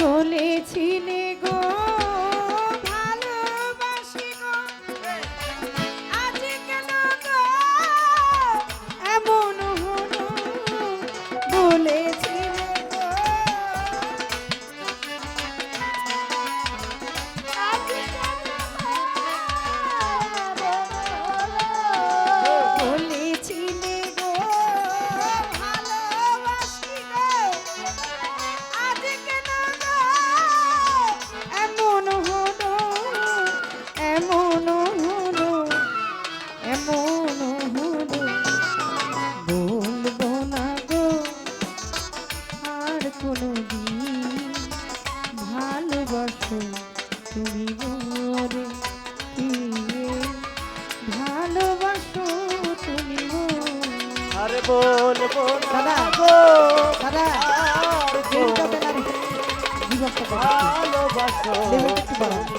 চলেছিলে তুমি মোরে ভালোবাসো তুমি মোরে। আরে বলব দাদা। দাদা ভালোবাসো একটু বাড়াও।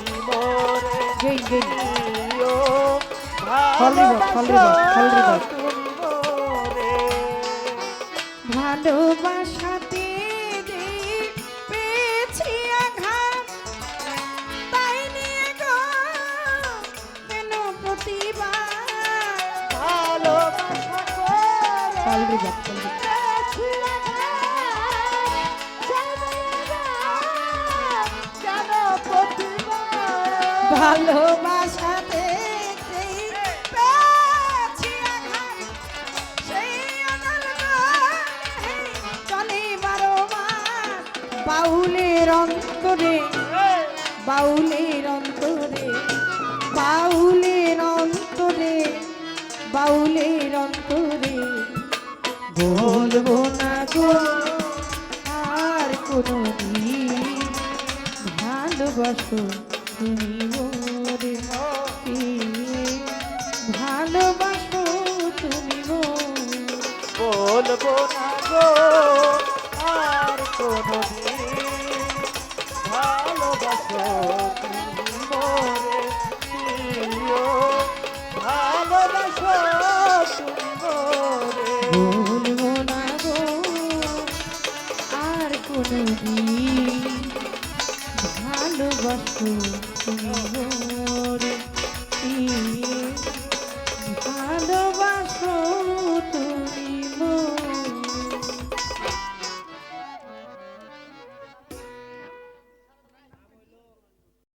River, fall river. ভালোবাসাতে। বাউলের অন্তরে বাউলের অন্তরে বাউলের অন্তরে বাউলের অন্তরে বলব না গো, আর কোনো ভালোবাসো তুমি মোরে। ভালোবাসো তুমি বলব না গো, আর কোনো ভালোবাসো হুম